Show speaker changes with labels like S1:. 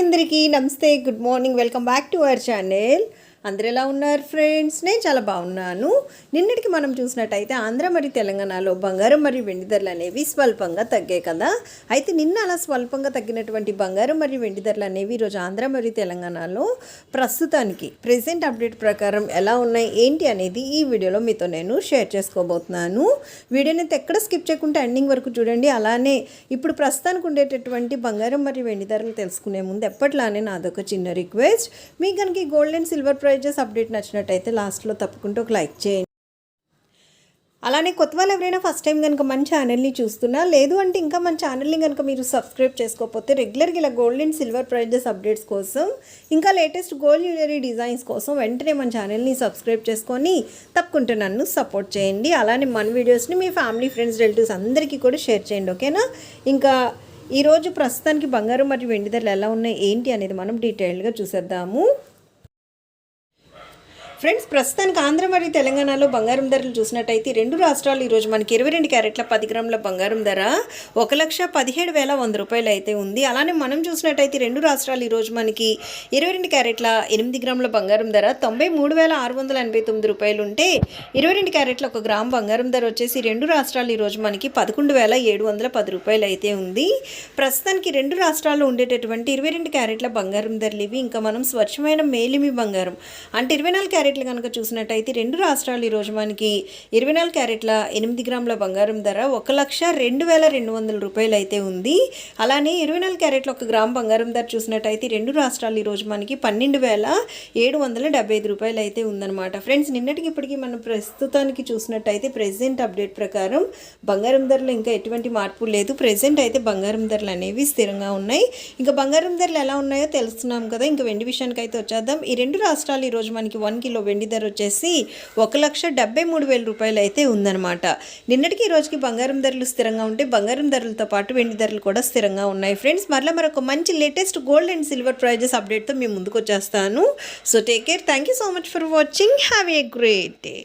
S1: అందరికీ నమస్తే good morning welcome back to our channel. అందరు ఎలా ఉన్నారు ఫ్రెండ్స్? నేను చాలా బాగున్నాను. నిన్నటికి మనం చూసినట్టయితే ఆంధ్ర మరియు తెలంగాణలో బంగారం మరియు వెండి ధరలు అనేవి స్వల్పంగా తగ్గాయి కదా? అయితే నిన్న అలా స్వల్పంగా తగ్గినటువంటి బంగారం మరియు వెండి ధరలు అనేవి ఈరోజు ఆంధ్ర మరియు తెలంగాణలో ప్రస్తుతానికి ప్రెసెంట్ అప్డేట్ ప్రకారం ఎలా ఉన్నాయి ఏంటి అనేది ఈ వీడియోలో మీతో నేను షేర్ చేసుకోబోతున్నాను. వీడియోని ఎక్కడ స్కిప్ చేయకుండా ఎండింగ్ వరకు చూడండి. అలానే ఇప్పుడు ప్రస్తుతానికి ఉండేటటువంటి బంగారం మరియు వెండి ధరలు తెలుసుకునే ముందు ఎప్పట్లానే నాదొక చిన్న రిక్వెస్ట్. మీకు కనుక gold and silver prices update నచ్చినట్టయితే లాస్ట్లో తప్పకుండా ఒక లైక్ చేయండి. అలానే కొత్త వాళ్ళు ఎవరైనా ఫస్ట్ టైం కనుక మన ఛానల్ని చూస్తున్నా లేదు అంటే ఇంకా మన ఛానల్ని కనుక మీరు సబ్స్క్రైబ్ చేసుకోకపోతే రెగ్యులర్గా ఇలా gold and silver prices updates కోసం ఇంకా లేటెస్ట్ గోల్డ్ జ్యువెలరీ డిజైన్స్ కోసం వెంటనే మన ఛానల్ని సబ్స్క్రైబ్ చేసుకొని తప్పకుండా నన్ను సపోర్ట్ చేయండి. అలానే మన వీడియోస్ని మీ ఫ్యామిలీ ఫ్రెండ్స్ రిలేటివ్స్ అందరికీ కూడా షేర్ చేయండి ఓకేనా ఇంకా ఈరోజు ప్రస్తుతానికి బంగారం మరియు వెండి ధరలు ఎలా ఉన్నాయి ఏంటి అనేది మనం డీటెయిల్గా చూసేద్దాము. ఫ్రెండ్స్ ప్రస్తుతానికి ఆంధ్ర మరియు తెలంగాణలో బంగారం ధరలు చూసినట్టయితే రెండు రాష్ట్రాలు ఈరోజు మనకి ఇరవై రెండు క్యారెట్ల పది గ్రాముల బంగారం ధర ఒక లక్ష పదిహేడు వేల వంద రూపాయలు అయితే ఉంది. అలానే మనం చూసినట్టయితే రెండు రాష్ట్రాలు ఈరోజు మనకి ఇరవై రెండు క్యారెట్ల ఎనిమిది గ్రాముల బంగారం ధర తొంభై మూడు వేల ఆరు వందల ఎనభై తొమ్మిది రూపాయలు ఉంటే ఇరవై రెండు క్యారెట్ల ఒక గ్రామ్ బంగారం ధర వచ్చేసి రెండు రాష్ట్రాలు ఈరోజు మనకి పదకొండు వేల ఏడు వందల పది రూపాయలు అయితే ఉంది. ప్రస్తుతానికి రెండు రాష్ట్రాల్లో ఉండేటటువంటి ఇరవై రెండు క్యారెట్ల బంగారం ధరలు ఇవి. ఇంకా మనం స్వచ్ఛమైన మేలిమి బంగారం అంటే ఇరవై నాలుగు క్యారెట్ క్యారెట్లు కనుక చూసినట్టయితే రెండు రాష్ట్రాలు ఈరోజు మనకి ఇరవై నాలుగు క్యారెట్ల ఎనిమిది గ్రాముల బంగారం ధర ఒక లక్ష రెండు వేల రెండు వందల రూపాయలు అయితే ఉంది. అలానే ఇరవై నాలుగు క్యారెట్ల ఒక గ్రామ్ బంగారం ధర చూసినట్టయితే రెండు రాష్ట్రాలు ఈరోజు మనకి పన్నెండు వేల ఏడు వందల డెబ్బై ఐదు రూపాయలు అయితే ఉందన్నమాట. ఫ్రెండ్స్ నిన్నటికి ఇప్పటికీ మనం ప్రస్తుతానికి చూసినట్టయితే ప్రెసెంట్ అప్డేట్ ప్రకారం బంగారం ధరలు ఇంకా ఎటువంటి మార్పు లేదు. ప్రెసెంట్ అయితే బంగారం ధరలు అనేవి స్థిరంగా ఉన్నాయి. ఇంకా బంగారం ధరలు ఎలా ఉన్నాయో తెలుస్తున్నాం కదా. ఇంకా వెండి విషయానికి అయితే వచ్చేద్దాం. ఈ రెండు రాష్ట్రాలు ఈరోజు మనకి వన్ కిలో వెండి ధర వచ్చేసి ఒక లక్ష డెబ్బై మూడు వేల రూపాయలు అయితే ఉందన్నమాట. నిన్నటికి ఈ రోజుకి బంగారం ధరలు స్థిరంగా ఉంటే బంగారం ధరలతో పాటు వెండి ధరలు కూడా స్థిరంగా ఉన్నాయి. ఫ్రెండ్స్ మరలా మరొక మంచి latest gold and silver prices అప్డేట్తో మేము ముందుకు వచ్చేస్తాను. So take care thank you so much for watching have a great day